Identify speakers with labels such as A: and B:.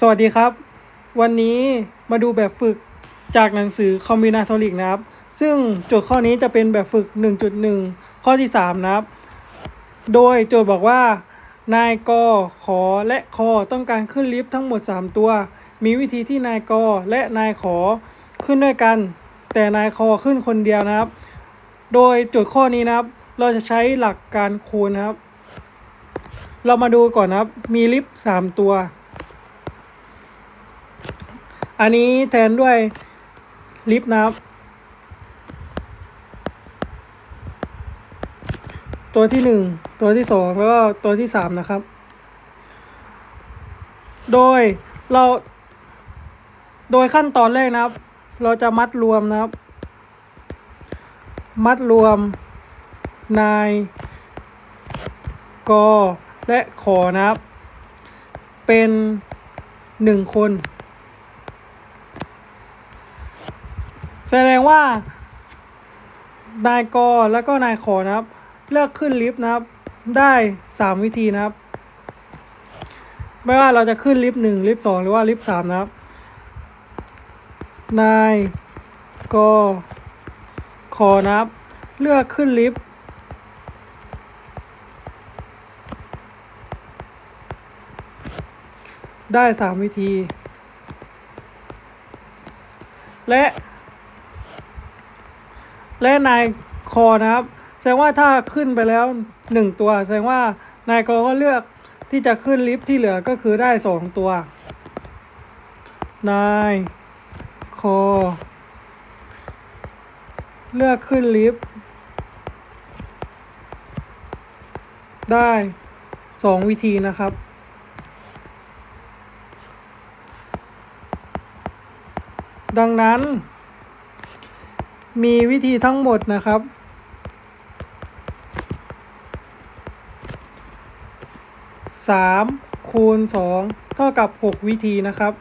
A: สวัสดีครับ วันนี้มาดูแบบฝึกจากหนังสือ Combinatoric นะครับ ซึ่งโจทย์ข้อนี้จะเป็นแบบฝึก 1.1 ข้อที่ 3 นะครับ โดยโจทย์บอกว่า นายกขอและคอต้องการขึ้นลิฟต์ทั้งหมด 3 ตัว มีวิธีที่นายกและนายขอขึ้นด้วยกัน แต่นายคอขึ้นคนเดียวนะครับ โดยโจทย์ข้อนี้นะครับ เราจะใช้หลักการคูณนะครับ เรามาดูก่อนนะครับ มีลิฟต์3ตัว อันนี้แทนด้วยลิฟนะครับ ตัวที่หนึ่งตัวที่สองแล้วก็ตัวที่สามนะครับ โดยเรา โดยขั้นตอนแรกนะครับ เราจะมัดรวมนะครับ มัดรวมนายกและขอนะครับ เป็นหนึ่งคน แสดงว่านายกแล้วก็นายขอนะครับ เลือกขึ้นลิฟต์นะครับ ได้สามวิธีนะครับ ไม่ว่าเราจะขึ้นลิฟต์หนึ่งลิฟต์สองหรือว่าลิฟต์สามนะครับ นายกขอนะครับ เลือกขึ้นลิฟต์ได้สามวิธี และ และนายคอนะครับ แสดงว่าถ้าขึ้นไปแล้วหนึ่งตัว แสดงว่านายกอก็เลือกที่จะขึ้นลิฟต์ที่เหลือก็คือได้สองตัว นายคอ เลือกขึ้นลิฟต์ ได้สองวิธีนะครับดังนั้น มีวิธีทั้งหมดนะครับสามคูณสองเท่ากับหกวิธีนะครับ